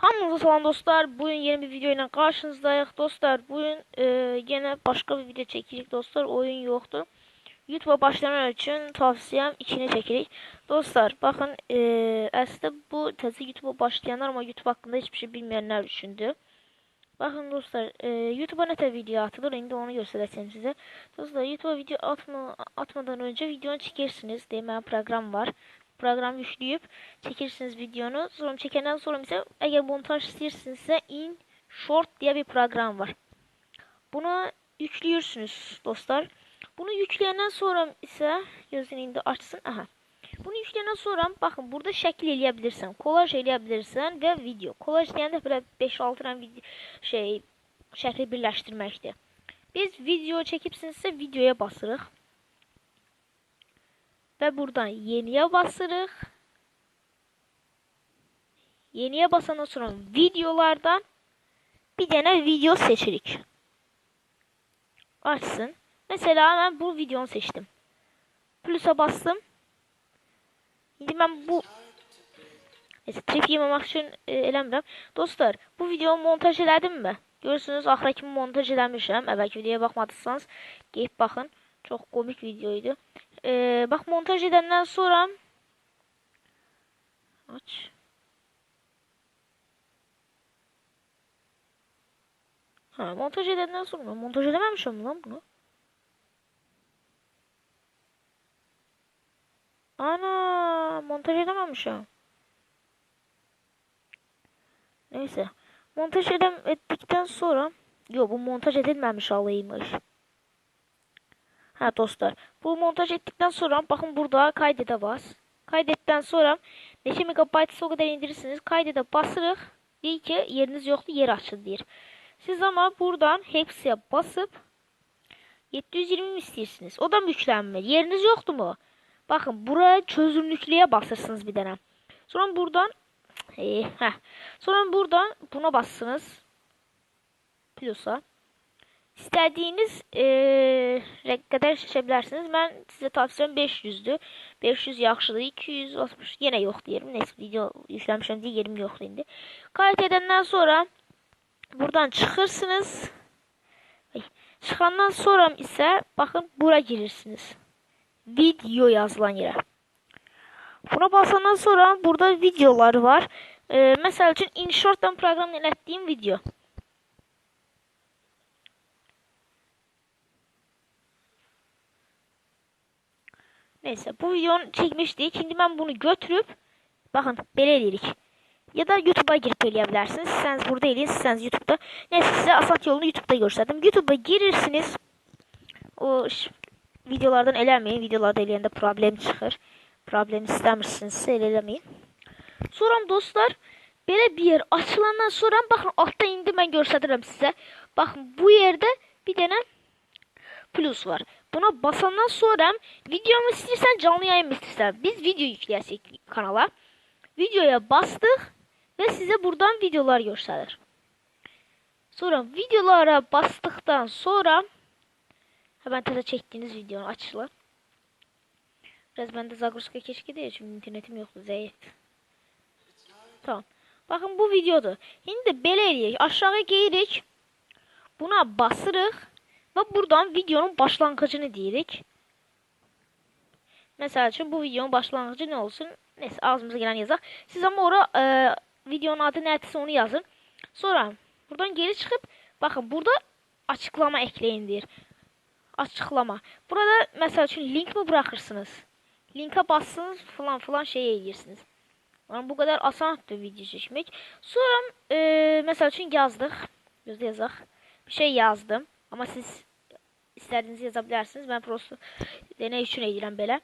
Hamınıza salam dostlar. Bugün yeni bir video ile karşınızdayız dostlar. Bugün e, yine başka bir video çekirik dostlar. Oyun yoktu. YouTube'a başlamak için tavsiyem içine çekirik. Dostlar bakın e, aslında bu tezi YouTube'a başlayanlar ama YouTube hakkında hiçbir şey bilmeyenler düşündü. Bakın dostlar e, YouTube'a ne tür video atılır şimdi onu göstereceğim size. Dostlar YouTube'a video atma, atmadan önce videonu çekersiniz diye bir program var. Program yükleyip çekirsiniz videonu. Sonra çekenden sonra ise eğer montaj istiyorsanızsa in short diye bir program var. Bunu yüklüyorsunuz dostlar. Bunu yükleyenden sonra ise gözünü de açsın. Aha. Bunu yükleyenden sonra bakın burada şekil eleyebilirsin. Kolaj eleyebilirsin ve video. Kolaj deyəndə belə 5-6 tane video şey şəkli birləşdirməkdir. Biz video çəkibsinizsə videoya basırıq. Ve buradan yeniye basırıq. Yeniye basandan sonra videolardan bir tane video seçirik. Açsın. Mesela ben bu videonu seçtim. Plus'a bastım. Şimdi ben bu Neyse trip yememek için e, eləmirəm. Dostlar, bu videomu montaj elədim mi? Görürsünüz, axıra kimi montaj eləmişəm. Əvvəlki videoya baxmadınızsanız, gəlib baxın. Çox komik videoydu. E, bax, montaj edəndən sonra Aç. Ha, montaj edəndən sonra montaj eləməmişəm lan bunu. Ana, montaj edememişim. Neyse. Montaj edem ettikten sonra Yo bu montaj edilmemiş alaymış. Ha dostlar. Bu montaj ettikten sonra bakın burada kaydede bas. Kaydetten sonra neçə megabayt o kadar indirirsiniz. Kaydede basırıq. Deyir ki yeriniz yoktu yer açın deyir. Siz ama buradan hepsiye basıp 720 mi istiyorsunuz? O da mı yüklenmir? Yeriniz yoktu mu? Bakın buraya çözünürlüğe basırsınız bir tane. Sonra buradan ee, heh. Sonra buradan buna bassınız. Plus'a. İstediğiniz ee, kadar seçebilirsiniz. Ben size tavsiyem 500'dü. 500 yaxşıdır. 260 yine yok diyelim. Neyse video yüklemişim diye yerim yok indi. Kayıt edenden sonra buradan çıkırsınız. Ay, Çıxandan sonra ise bakın bura girirsiniz. Video yazılan yere. Buna basandan sonra burada videolar var. Ee, mesela için InShort'tan program ettiğim video. Neyse bu videonu çekmiştik. Şimdi ben bunu götürüp bakın edirik. Ya da YouTube'a girip eləyə Siz burada eləyin, siz YouTube'da. Neyse size asat yolunu YouTube'da gösterdim. YouTube'a girirsiniz. O videolardan eləməyin. Videolarda eləyəndə problem çıxır. Problem istəmirsinizsə elə. Sonra dostlar, belə bir yer açılandan sonra baxın altda indi mən göstərirəm sizə. Baxın bu yerde bir dənə plus var. Buna basandan sonra videomu istəyirsən canlı yayın istəyirsən. Biz video yükləyəcəyik kanala. Videoya bastıq ve size buradan videolar gösterir. Sonra videolara bastıktan sonra hemen taza çektiğiniz videonun açılır. Biraz bende Zagruska keşke değil çünkü internetim yoktu zayıf. Tamam. Bakın bu videoda. Şimdi belə eləyək. Aşağı geyirik. Buna basırıq ve buradan videonun başlangıcını deyirik. Mesela için bu videonun başlangıcı ne olsun? Neyse ağzımıza gelen yazak. Siz ama ora e, videonun adı neyse onu yazın. Sonra buradan geri çıkıp bakın burada açıklama ekleyin deyir. Açıklama. Burada mesela için link mi bırakırsınız? Linke bassınız falan falan şey edirsiniz. Yani bu kadar asandır video çekmek. Sonra e, mesela için yazdık. Yazak. Bir şey yazdım. Ama siz istediğinizi yazabilirsiniz. Ben prosto deney için edirəm belə.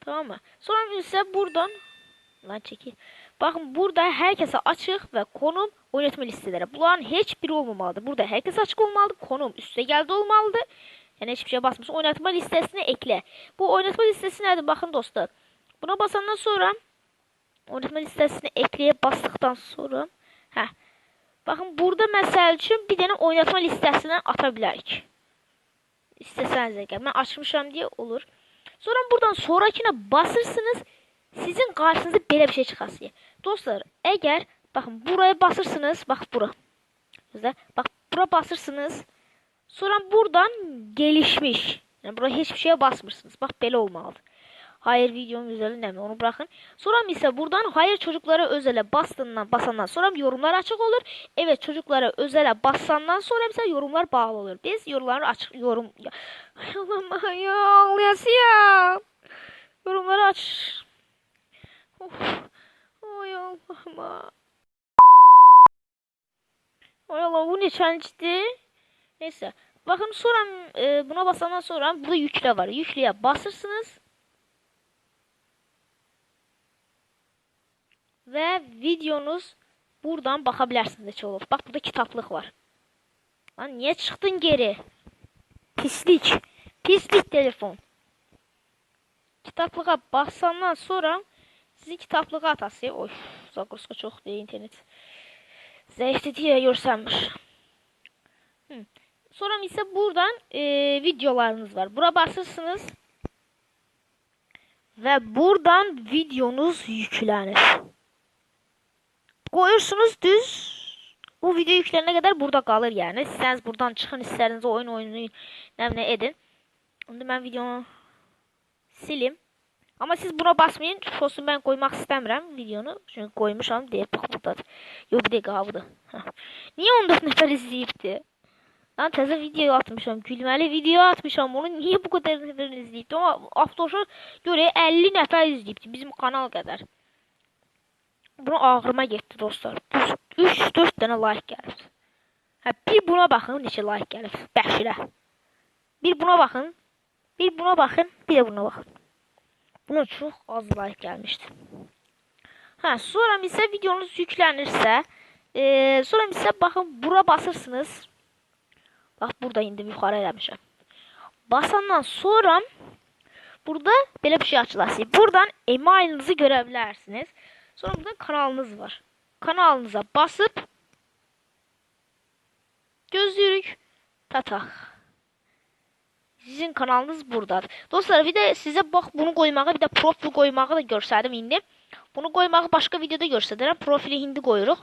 Tamam mı? Sonra ise buradan lan çekil. Bakın burada herkese açık ve konum oynatma listeleri. Bunların hiçbiri olmamalıdır. Burada herkes açık olmalıdır. Konum üstte geldi olmalıdır. Yani hiçbir şey basmış. Oynatma listesine ekle. Bu oynatma listesi nerede? Bakın dostlar. Buna basandan sonra oynatma listesine ekleye bastıktan sonra heh. Bakın burada mesela için bir tane oynatma listesinden atabilirik. İsteseniz eğer. Ben açmışam diye olur. Sonra buradan sonrakine basırsınız. Sizin karşınıza belə bir şey çıxasıya. Dostlar, əgər Bakın buraya basırsınız. Bak bura. Güzel. Bak bura basırsınız. Sonra buradan gelişmiş. Yani buraya hiçbir şeye basmırsınız. Bak böyle olmalı. Hayır videonun üzerinde mi? Onu bırakın. Sonra ise buradan hayır çocuklara özele bastığından basandan sonra yorumlar açık olur. Evet çocuklara özele basandan sonra mesela yorumlar bağlı olur. Biz yorumları açık yorum ya, Allah'ım ya ağlayasıyam. Yorumları aç. Of. Ay Allah'ım. Ay Allah bu ne challenge'di? Neyse. Bakın sonra e, buna basandan sonra burada yükle var. Yükleye basırsınız. Ve videonuz buradan bakabilirsiniz de çoğu. Bak burada kitaplık var. Lan niye çıktın geri? Pislik. Pislik telefon. Kitaplığa bassandan sonra sizi kitaplığa atası. Oy, Zagroska çok değil internet. Diye görsənmir. Hı. Sonra ise buradan e, videolarınız var. Bura basırsınız. Ve buradan videonuz yüklenir. Koyursunuz düz. Bu video yüklenene kadar burada kalır yani. Siz buradan çıkın isteriniz oyun oynayın. Ne ne edin. Şimdi ben videonu silim. Ama siz buna basmayın. Olsun ben koymak istemiyorum videonu. Çünkü koymuşam diye bak burada. Yok bir dakika burada. Niye 14 nefer izleyipti? Lan teze video atmışam. Gülmeli video atmışam. Onu niye bu kadar nefer izleyipti? Ama Aftos'a göre 50 nefer izleyipti. Bizim kanal kadar. Bunu ağrıma getdi dostlar. 3-4 dənə like gəlib. Hə, bir buna baxın neçə like gəlib. Bəxşirə. Bir buna baxın. Bir buna baxın. Bir də buna baxın. Buna çox az like gəlmişdi. Hə, sonra isə videonuz yüklənirsə, e, sonra isə baxın bura basırsınız. Bax burada indi yuxarı eləmişəm. Basandan sonra burada belə bir şey açılası. Buradan emailinizi görə bilərsiniz. Sonra burada kanalınız var. Kanalınıza basıp gözlüyük tatak. Sizin kanalınız buradadır. Dostlar bir de size bak bunu koymağı bir de profil koymağı da görsədim indi. Bunu koymağı başka videoda göstərirəm. Profili indi koyuruq.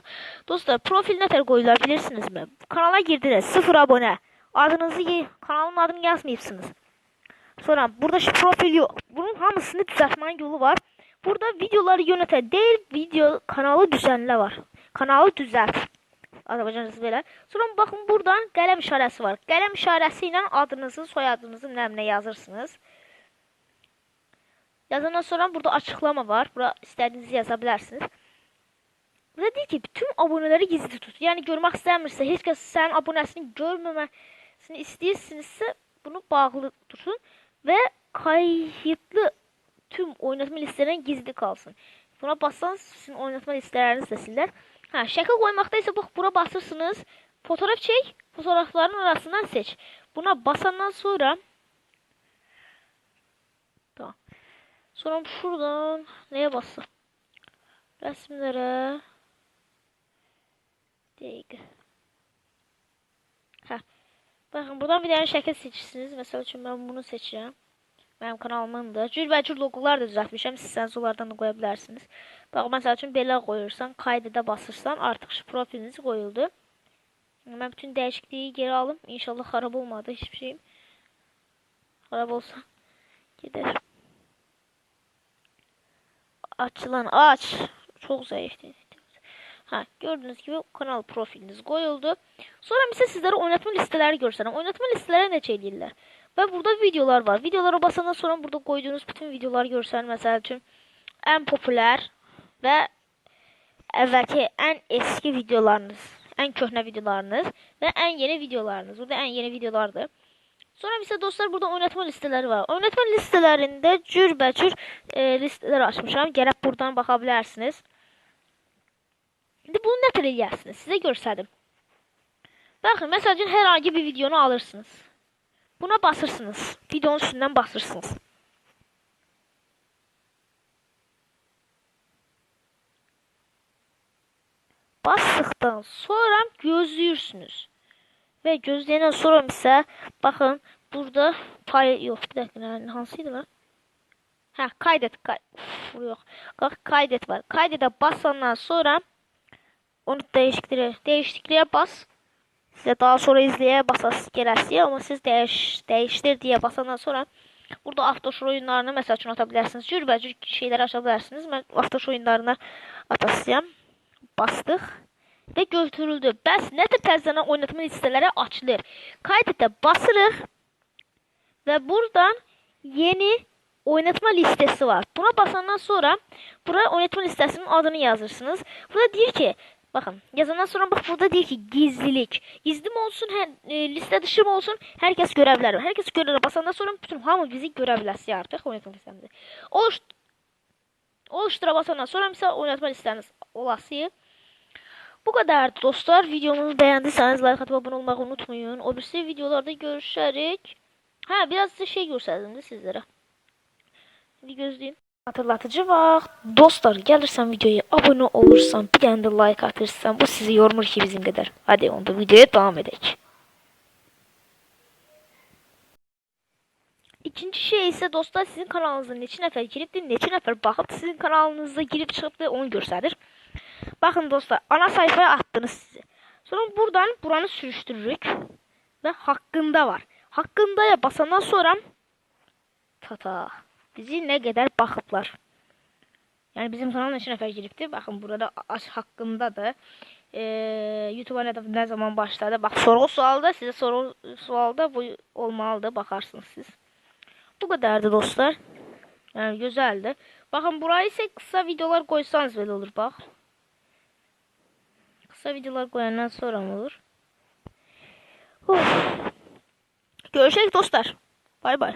Dostlar profil nətər qoyular bilirsinizmi? Kanala girdiniz 0 abone. Adınızı kanalın adını yazmayıpsınız. Sonra burada şu profil yok. Bunun hamısını düzeltmenin yolu var. Burada videoları yöneten değil video kanalı düzenle var. Kanalı düzelt. Azərbaycanlısı belə. Sonra baxın buradan qələm işarəsi var. Qələm işarəsi ilə adınızı, soyadınızı nəminə yazırsınız. Yazandan sonra burada açıqlama var. Bura istədiyinizi yaza bilərsiniz. Burada deyir ki, bütün aboneləri gizli tut. Yəni görmək istəmirsə, heç kəs sənin abunəsini görməməsini istəyirsinizsə, bunu bağlı tutun və kayıtlı tüm oynatma listelerine gizli kalsın. Buna bassanız sizin oynatma listeleriniz de siler. Ha, şekil koymakta ise bak buna basırsınız. Fotoğraf çek. Fotoğrafların arasından seç. Buna basandan sonra Tamam. Sonra şuradan neye bassa? Resimlere Değil. Ha. Bakın buradan bir tane şekil seçirsiniz. Mesela için ben bunu seçeceğim. Benim kanalımın da. Cürbəcür logolar da düzəltmişəm. Siz onlardan da qoya bilərsiniz. Bax, məsəl üçün belə qoyursan, kaydedə basırsan, artıq şu profiliniz qoyuldu. Mən bütün dəyişikliyi geri alım. İnşallah xarab olmadı hiçbir şeyim. Xarab olsa gedər. Açılan aç. Çok zayıftı. Ha, gördüğünüz gibi kanal profiliniz koyuldu. Sonra ise sizlere oynatma listeleri görsənim. Oynatma listeleri ne eləyirlər? Ve burada videolar var. Videolara basandan sonra burada koyduğunuz bütün videolar görsel mesela için en popüler ve evvelki en eski videolarınız, en köhne videolarınız ve en yeni videolarınız. Burada en yeni videolardır. Sonra ise dostlar burada oynatma listeleri var. Oynatma listelerinde cürbəcür e, listeler açmışam. Gəlib buradan bakabilirsiniz. İndi bunu nə tər eləyərsiniz? Sizə göstərdim. Baxın, məsəl üçün hər bir videonu alırsınız. Buna basırsınız. Videonun üstünden basırsınız. Bastıktan sonra gözlüyorsunuz. Ve gözleyenden sonra ise bakın burada pay yok bir dakika yani hansıydı lan? Ha kaydet kay Uf, yok. Bak kaydet var. Kaydete basandan sonra onu değişikliğe, değişikliğe bas. Sizə daha sonra izləyə basasız gələsiz, amma siz dəyiş, dəyişdir deyə basandan sonra burada avtoşur oyunlarını məsəl üçün ata bilərsiniz. Cürbəcür şeyləri aça bilərsiniz. Mən avtoşur oyunlarına atasıyam. Bastıq və götürüldü. Bəs nədir təzədən oynatma listələri açılır. Kaydetə basırıq və buradan yeni oynatma listəsi var. Buna basandan sonra bura oynatma listəsinin adını yazırsınız. Burada deyir ki, Bakın yazandan sonra bak burada deyir ki gizlilik. Gizli mi olsun, her, e, liste dışı mı olsun herkes görebilir. Herkes görür. Basandan sonra bütün hamı bizi görebilirsin artık oynatma listemizde. Oluş, oluştura basandan sonra mesela oynatma listeniz olası. Bu kadardı dostlar. Videomuzu beğendiyseniz like atıp abone olmayı unutmayın. Birisi videolarda görüşerek. Ha biraz da şey gösterdim de sizlere. Hadi gözleyin. Hatırlatıcı vaxt. Dostlar gelirsen videoya abone olursan bir tane de like atırsan bu sizi yormur ki bizim kadar. Hadi onda videoya devam edelim. İkinci şey ise dostlar sizin kanalınızda neçə nəfər giribdir, neçə nəfər baxıb sizin kanalınızda girib çıxıbdır onu göstərir. Bakın dostlar ana sayfaya attınız sizi. Sonra buradan buranı sürüştürürük ve hakkında var. Hakkındaya basandan sonra tata bizi ne kadar bakıblar. Yani bizim kanalın neçə nəfər giribdi. Burada aç hakkında da ee, YouTube'a ne, ne zaman başladı. Bak soru sualda size soru sualda bu olmalıdır. Bakarsınız siz. Bu kadardı dostlar. Yani güzeldi. Bakın burayı ise kısa videolar koysanız böyle olur bak. Kısa videolar koyandan sonra mı olur? Uf. Görüşürüz dostlar. Bay bay.